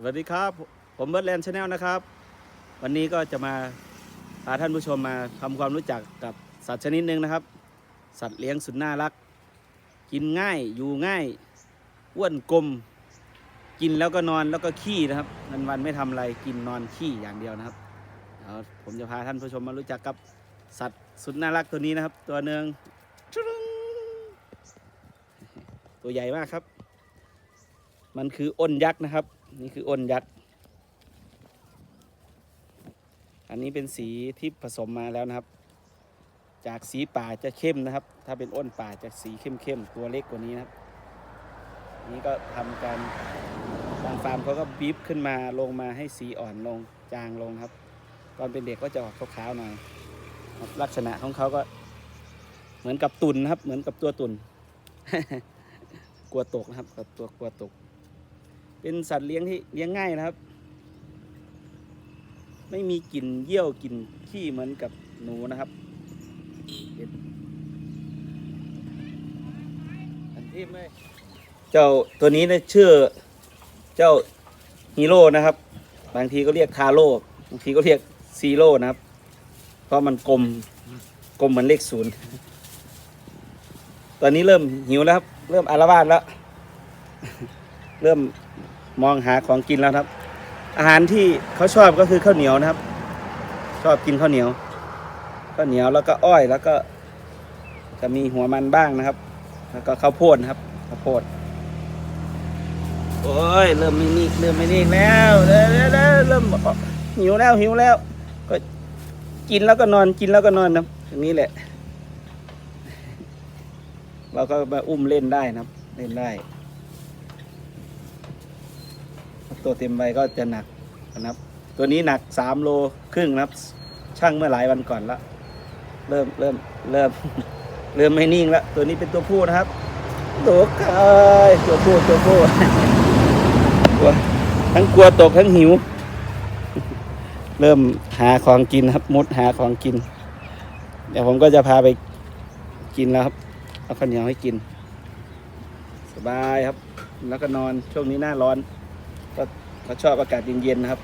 สวัสดีครับ ผมเบิร์ดแลนด์ชาแนลนะครับ วันนี้ก็จะมาพาท่านผู้ชมมาทำความรู้จักกับสัตว์ชนิดหนึ่งนะครับ สัตว์เลี้ยงสุดน่ารัก กินง่ายอยู่ง่ายอ้วนกลม กินแล้วก็นอนแล้วก็ขี้นะครับวันวันไม่ทำอะไรกินนอนขี้อย่างเดียวนะครับเดี๋ยวผมจะพาท่านผู้ชมมารู้จักกับสัตว์สุดน่ารักตัวนี้นะครับ ตัวหนึ่งตัวใหญ่มากครับ มันคืออ้นยักษ์นะครับ นี่คืออ้นยักษ์ อันนี้เป็นสีที่ผสมมาแล้วนะครับ จากสีป่าจะเข้มนะครับ ถ้าเป็นอ้นป่าจะสีเข้มๆตัวเล็กกว่านี้นะครับ นี่ก็ทำการทางฟาร์มเขาก็บีบขึ้นมาลงมาให้สีอ่อนลงจางลงครับ ตอนเป็นเด็กก็จะออกขาวๆหน่อยลักษณะของเขาก็เหมือนกับตุนนะครับ เหมือนกับตัวตุน กลัวตกนะครับกับตัวกลัวตก เป็นสัตว์เลี้ยงที่เลี้ยงง่ายนะครับ ไม่มีกลิ่นเยี่ยวกลิ่นขี้เหมือนกับหนูนะครับเป็นอันที่ไม่เจ้าตัวนี้เนี่ยชื่อเจ้าฮีโร่นะครับ บางทีก็เรียกคาโร่บางทีก็เรียกซีโร่นะครับ เพราะมันกลมกลมเหมือนเลขศูนย์ตอนนี้เริ่มหิวแล้วครับ เริ่มอารวาสแล้ว เริ่ม มองหาของกินแล้วครับ อาหารที่เขาชอบก็คือข้าวเหนียวนะครับ ชอบกินข้าวเหนียวข้าวเหนียวแล้วก็อ้อยแล้วก็ จะมีหัวมันบ้างนะครับ แล้วก็ข้าวโพดนะครับข้าวโพดโอ้ยเริ่มไม่นิ่งเริ่มไม่นิ่งแล้วเริ่มเริ่มหิวแล้วหิวแล้ว ก็กินแล้วก็นอนกินแล้วก็นอนนะครับอย่างนี้แหละ เราก็มาอุ้มเล่นได้นะเล่นได้ ตัวเต็มใบก็จะหนักนะครับ ตัวนี้หนักสามโลครึ่งนะครับ ช่างเมื่อหลายวันก่อนละเริ่มเริ่มเริ่มเริ่มไม่นิ่งล้วตัวนี้เป็นตัวผู้นะครับตัวกายตัวผู้ตัวผู้กลัวทั้งกลัวตกทั้งหิว เริ่มหาของกินครับมุดหาของกิน เดี๋ยวผมก็จะพาไปกินแล้วครับเอาข้าวเหนียวให้กิน สบายครับ แล้วก็นอนช่วงนี้หน้าร้อนก็ เขาชอบอากาศเย็นๆนะครับ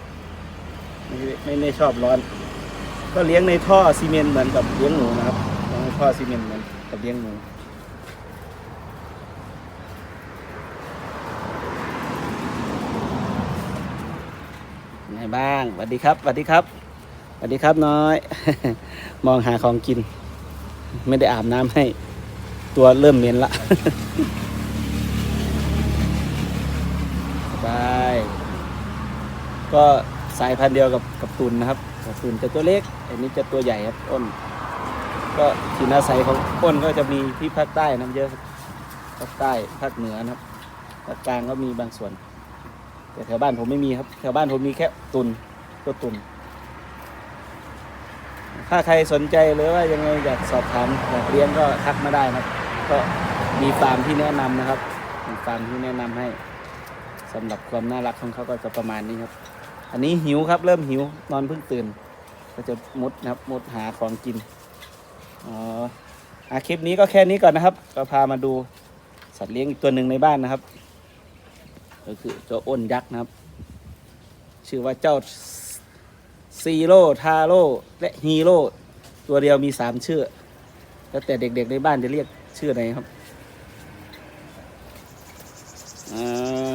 ไม่ไม่ไม่ชอบร้อน ก็เลี้ยงในท่อซีเมนต์เหมือนกับเลี้ยงหนูนะครับเลี้ยงในท่อซีเมนต์เหมือนกับเลี้ยงหนูไงบ้างสวัสดีครับสวัสดีครับสวัสดีครับน้อย มองหาของกิน ไม่ได้อาบน้ำให้ ตัวเริ่มเหม็นละ สบาย ก็สายพันธุ์เดียวกับกับตุนนะครับกับตุนจะตัวเล็ก อันนี้จะตัวใหญ่ครับอ้น ก็ถิ่นอาศัยของอ้นก็จะมีที่ภาคใต้น้ำเยอะภาคใต้ภาคเหนือนะครับภาคกลางก็มีบางส่วน แต่แถวบ้านผมไม่มีครับ แถวบ้านผมมีแค่ตุนตัวตุนถ้าใครสนใจหรือว่ายังไงอยากสอบถามอยากเลี้ยงก็ทักมาได้นะครับ ก็มีฟาร์มที่แนะนำนะครับมีฟาร์มที่แนะนำให้สำหรับความน่ารักของเขาก็จะประมาณนี้ครับ อันนี้หิวครับ เริ่มหิวนอนเพิ่งตื่น ก็จะมุดนะครับมุดหาของกินอ๋ออาคลิปนี้ก็แค่นี้ก่อนนะครับ ก็พามาดูสัตว์เลี้ยงอีกตัวหนึ่งในบ้านนะครับ ก็คือเจ้าอ้นยักษ์นะครับ ชื่อว่าเจ้าซีโร่ทาโร่และฮีโร่ตัวเดียวมีสามชื่อ แล้วแต่เด็กๆในบ้านจะเรียกชื่อไหนครับอ่า